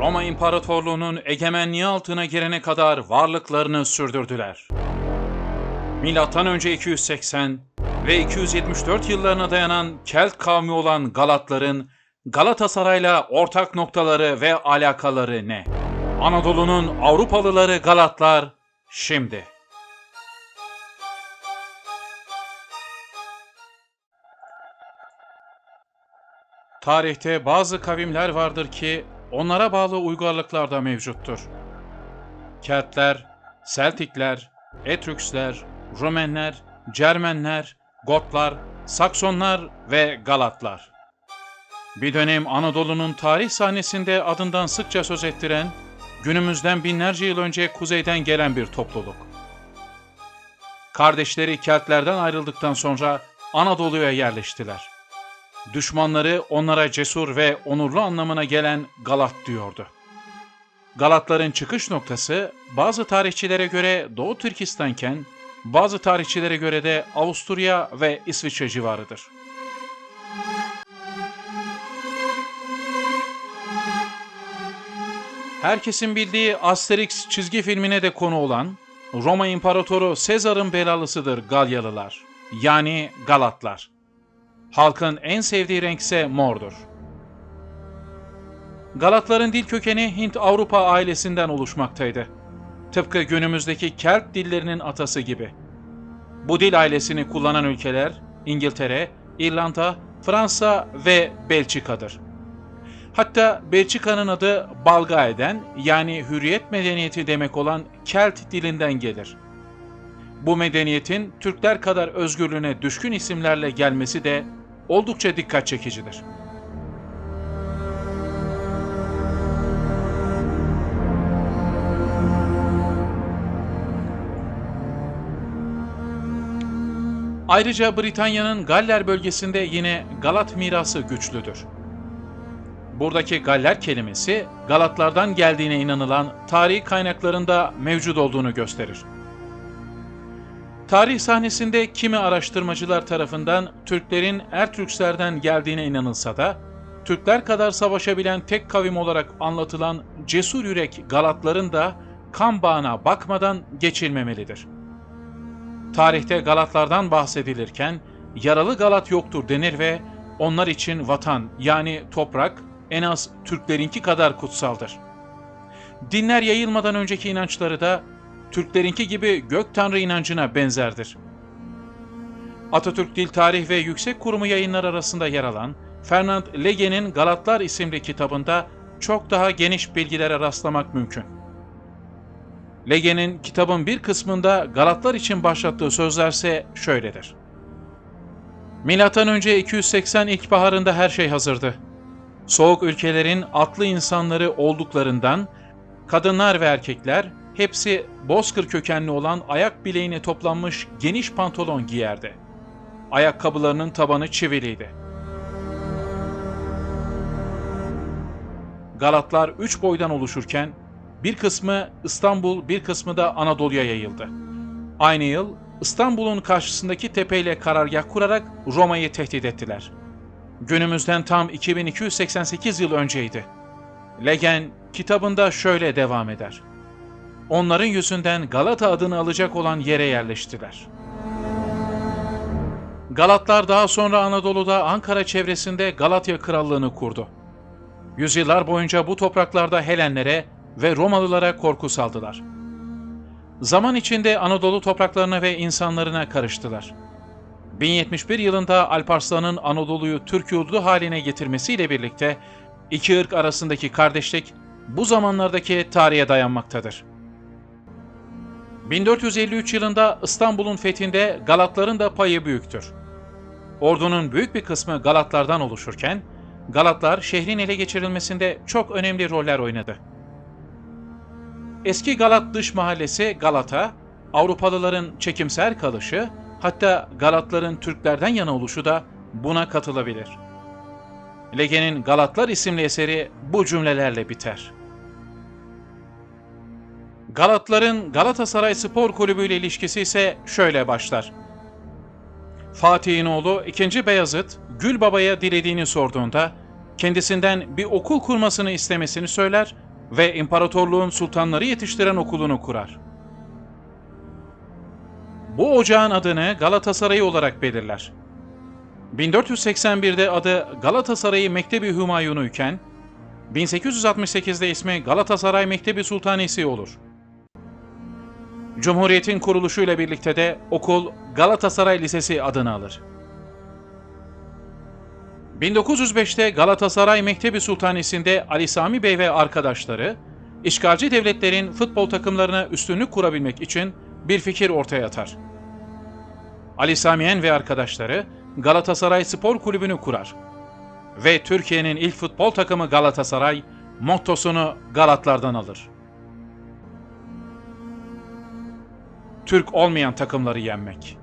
Roma İmparatorluğu'nun egemenliği altına girene kadar varlıklarını sürdürdüler. Milattan önce 280 ve 274 yıllarına dayanan Kelt kavmi olan Galatların Galatasaray'la ortak noktaları ve alakaları ne? Anadolu'nun Avrupalıları Galatlar şimdi. Tarihte bazı kavimler vardır ki onlara bağlı uygarlıklar da mevcuttur. Keltler, Seltikler, Etrüksler, Rumenler, Cermenler, Gotlar, Saksonlar ve Galatlar. Bir dönem Anadolu'nun tarih sahnesinde adından sıkça söz ettiren, günümüzden binlerce yıl önce kuzeyden gelen bir topluluk. Kardeşleri Keltlerden ayrıldıktan sonra Anadolu'ya yerleştiler. Düşmanları onlara cesur ve onurlu anlamına gelen Galat diyordu. Galatların çıkış noktası bazı tarihçilere göre Doğu Türkistanken bazı tarihçilere göre de Avusturya ve İsviçre civarıdır. Herkesin bildiği Asterix çizgi filmine de konu olan Roma İmparatoru Sezar'ın belalısıdır Galyalılar. Yani Galatlar. Halkın en sevdiği renk ise mordur. Galatların dil kökeni Hint-Avrupa ailesinden oluşmaktaydı. Tıpkı günümüzdeki Kelt dillerinin atası gibi. Bu dil ailesini kullanan ülkeler İngiltere, İrlanda, Fransa ve Belçika'dır. Hatta Belçika'nın adı Balgae'den yani hürriyet medeniyeti demek olan Kelt dilinden gelir. Bu medeniyetin Türkler kadar özgürlüğüne düşkün isimlerle gelmesi de oldukça dikkat çekicidir. Ayrıca Britanya'nın Galler bölgesinde yine Galat mirası güçlüdür. Buradaki Galler kelimesi Galatlardan geldiğine inanılan tarihi kaynaklarında mevcut olduğunu gösterir. Tarih sahnesinde kimi araştırmacılar tarafından Türklerin Ertürkslerden geldiğine inanılsa da, Türkler kadar savaşabilen tek kavim olarak anlatılan cesur yürek Galatların da kan bağına bakmadan geçilmemelidir. Tarihte Galatlardan bahsedilirken yaralı Galat yoktur denir ve onlar için vatan yani toprak en az Türklerinki kadar kutsaldır. Dinler yayılmadan önceki inançları da Türklerinki gibi gök tanrı inancına benzerdir. Atatürk Dil Tarih ve Yüksek Kurumu yayınlar arasında yer alan Fernand Lege'nin Galatlar isimli kitabında çok daha geniş bilgilere rastlamak mümkün. Lege'nin kitabın bir kısmında Galatlar için başlattığı sözlerse şöyledir. Milattan önce 280 ilkbaharında her şey hazırdı. Soğuk ülkelerin atlı insanları olduklarından kadınlar ve erkekler hepsi bozkır kökenli olan ayak bileğine toplanmış geniş pantolon giyerdi. Ayakkabılarının tabanı çiviliydi. Galatlar üç boydan oluşurken bir kısmı İstanbul, bir kısmı da Anadolu'ya yayıldı. Aynı yıl İstanbul'un karşısındaki tepeyle karargah kurarak Roma'yı tehdit ettiler. Günümüzden tam 2288 yıl önceydi. Legen kitabında şöyle devam eder. Onların yüzünden Galata adını alacak olan yere yerleştiler. Galatlar daha sonra Anadolu'da Ankara çevresinde Galatya Krallığını kurdu. Yüzyıllar boyunca bu topraklarda Helenlere ve Romalılara korku saldılar. Zaman içinde Anadolu topraklarına ve insanlarına karıştılar. 1071 yılında Alparslan'ın Anadolu'yu Türk yurdu haline getirmesiyle birlikte iki ırk arasındaki kardeşlik bu zamanlardaki tarihe dayanmaktadır. 1453 yılında İstanbul'un fethinde Galatların da payı büyüktür. Ordunun büyük bir kısmı Galatlardan oluşurken, Galatlar şehrin ele geçirilmesinde çok önemli roller oynadı. Eski Galat dış mahallesi Galata, Avrupalıların çekimser kalışı, hatta Galatların Türklerden yana oluşu da buna katılabilir. Lege'nin Galatlar isimli eseri bu cümlelerle biter. Galatların Galatasaray Spor Kulübü ile ilişkisi ise şöyle başlar. Fatih'in oğlu 2. Beyazıt, Gül Baba'ya dilediğini sorduğunda kendisinden bir okul kurmasını istemesini söyler ve imparatorluğun sultanları yetiştiren okulunu kurar. Bu ocağın adını Galatasaray olarak belirler. 1481'de adı Galatasaray Mektebi Hümayunu iken 1868'de ismi Galatasaray Mektebi Sultanesi olur. Cumhuriyetin kuruluşuyla birlikte de okul Galatasaray Lisesi adını alır. 1905'te Galatasaray Mektebi Sultanesi'nde Ali Sami Bey ve arkadaşları, işgalci devletlerin futbol takımlarına üstünlük kurabilmek için bir fikir ortaya atar. Ali Samiyen ve arkadaşları Galatasaray Spor Kulübü'nü kurar. Ve Türkiye'nin ilk futbol takımı Galatasaray, mottosunu Galatlardan alır. Türk olmayan takımları yenmek.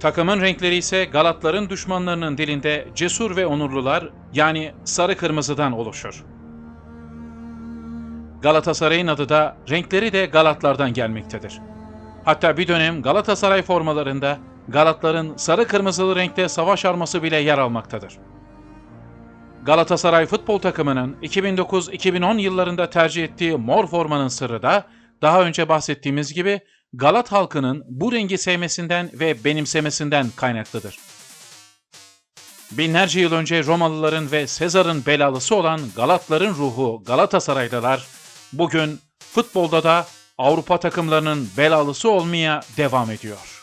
Takımın renkleri ise Galatların düşmanlarının dilinde cesur ve onurlular yani sarı kırmızıdan oluşur. Galatasaray'ın adı da renkleri de Galatlardan gelmektedir. Hatta bir dönem Galatasaray formalarında Galatların sarı kırmızılı renkte savaş arması bile yer almaktadır. Galatasaray futbol takımının 2009-2010 yıllarında tercih ettiği mor formanın sırrı da daha önce bahsettiğimiz gibi Galat halkının bu rengi sevmesinden ve benimsemesinden kaynaklıdır. Binlerce yıl önce Romalıların ve Sezar'ın belalısı olan Galatların ruhu Galatasaraylılar bugün futbolda da Avrupa takımlarının belalısı olmaya devam ediyor.